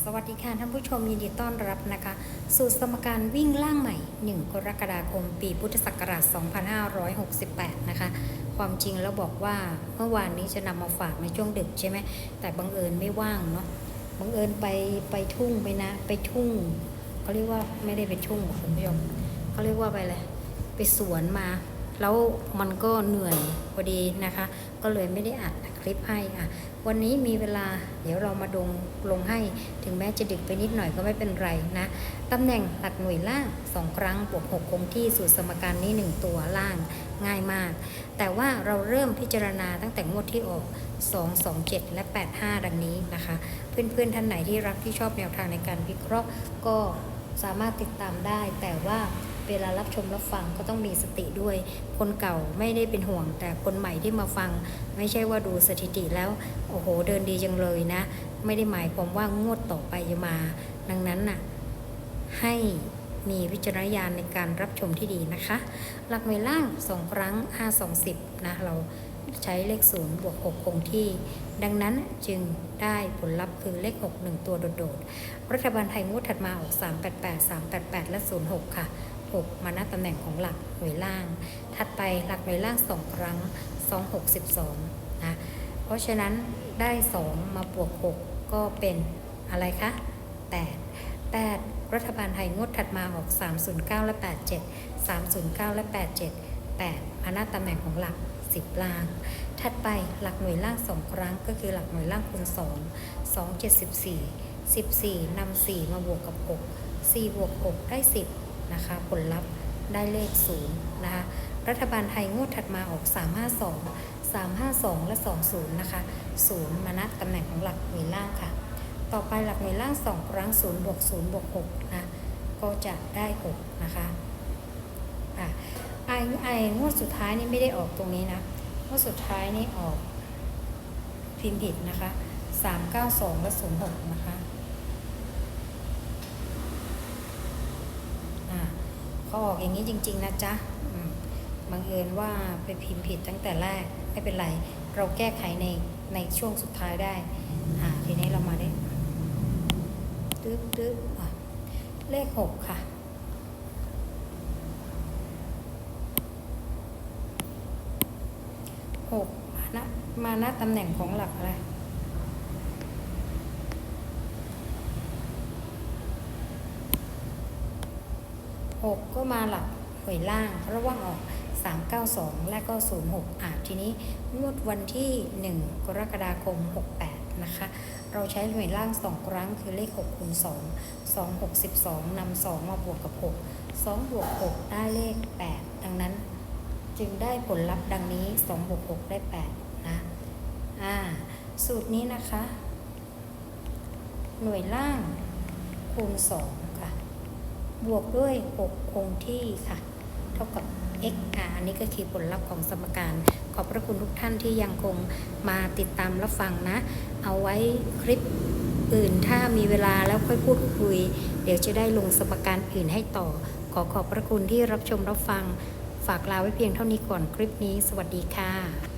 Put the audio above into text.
สวัสดีค่ะท่านผู้ชมยินดีต้อนรับนะคะ สู่สมการวิ่งล่างใหม่ 1 กรกฎาคม ปีพุทธศักราช 2568 นะคะ ความจริงแล้วบอกว่าเมื่อวานนี้จะนำมาฝากในช่วงดึกใช่ไหม แต่บังเอิญไม่ว่างเนาะบังเอิญไปไปทุ่งไปนะ ไปทุ่งเขาเรียกว่าไม่ได้ไปทุ่งคุณผู้ชมเขาเรียกว่าไปอะไรไปสวนมา แล้วมันก็เหนื่อยพอดีนะคะ ก็เลยไม่ได้อัดคลิปให้อะ วันนี้มีเวลาเดี๋ยวเรามาดงลงให้ถึงแม้จะดึกไปนิดหน่อยก็ไม่เป็นไรนะตำแหน่งหลักหน่วยล่าง2ครั้งบวก6คงที่สูตรสมการนี้1ตัวล่างง่ายมาก แต่ว่าเราเริ่มพิจารณาตั้งแต่งวดที่ออก2 2 7 และ 85 ดังนี้นะคะ เพื่อนๆท่านไหนที่รักที่ชอบแนวทางในการวิเคราะห์ก็สามารถติดตามได้แต่ว่า เวลารับชมรับฟังก็ต้องมีสติด้วย คนเก่าไม่ได้เป็นห่วง แต่คนใหม่ที่มาฟัง ไม่ใช่ว่าดูสถิติแล้ว โอ้โห เดินดีจังเลยนะ ไม่ได้หมายความว่างวดต่อไปจะมา ดังนั้นน่ะ ให้มีวิจารณญาณในการรับชมที่ดีนะคะ หลักหน่วยล่าง 2 ครั้ง 5 2 10 นะ เราใช้เลข 0 บวก 6 คงที่ ดังนั้นจึงได้ผลลัพธ์คือเลข 6 1 ตัวโดดๆ รัฐบาลไทยงวดถัดมาออก 388 388 และ 06 ค่ะ 6 มาหน้าตำแหน่งของหลักหน่วยล่าง ถัดไปหลักหน่วยล่าง 2 ครั้ง 262นะเพราะฉะนั้นได้ 2 มาบวก 6 ก็เป็นอะไรคะ 8 8 รัฐบาลไทยงวดถัดมาออก 309 และ 87 309 และ 87 8 มาหน้าตำแหน่งของหลัก 10 ล่าง ถัดไปหลักหน่วยล่าง 2 ครั้ง ก็คือหลักหน่วยล่างคูณ 2 2 74 14นำ4มาบวกกับ 6 4 บวก 6 ได้ 10 นะคะ ผลลัพธ์ได้เลข0นะคะ รัฐบาลไทยงวดถัดมาออก 352 352 และ 20 นะคะ 0 มาณตำแหน่งของหลักหน่วยล่างค่ะ ต่อไปหลักหน่วยล่าง 2 ครั้ง 0 บวก 0 บวก 6 นะ ก็จะได้ 6 นะคะอะไอไองวดสุดท้ายนี่ไม่ได้ออกตรงนี้นะ งวดสุดท้ายนี่ออกพิมพ์ผิดนะคะ 392 และ 06 นะคะ อะ เขาออกอย่างนี้จริง ๆ นะจ๊ะบังเอิญว่าไปพิมพ์ผิดตั้งแต่แรกไม่เป็นไร เราแก้ไขในในช่วงสุดท้ายได้อ่าทีนี้เรามาได้ตึ๊บตึ๊บอะเลขหกค่ะ หกมานะมาหน้าตำแหน่งของหลักอะไร หกก็มาหลักหวยล่างระหว่างออก 392 และก็ 06อะทีนี้งวดวันที่ 1 กรกฎาคม 68 นะคะ เราใช้หน่วยล่าง 2 ครั้งคือเลข6คูณ2 2 6 12นำ2มาบวกกับ 6 2 บวก 6 ได้เลข 8 ดังนั้นจึงได้ผลลัพธ์ดังนี้ 2 บวก 6 ได้ 8 นะ อ่า สูตรนี้นะคะ หน่วยล่างคูณ 2 บวกด้วย 6 คงที่ค่ะ เท่ากับ x อ่าอันนี้ก็คือผลลัพธ์ของสมการ ขอบพระคุณทุกท่านที่ยังคงมาติดตามรับฟังนะ เอาไว้คลิปอื่นถ้ามีเวลาแล้วค่อยพูดคุย เดี๋ยวจะได้ลงสมการอื่นให้ต่อ ขอขอบพระคุณที่รับชมรับฟัง ฝากลาไว้เพียงเท่านี้ก่อนคลิปนี้ สวัสดีค่ะ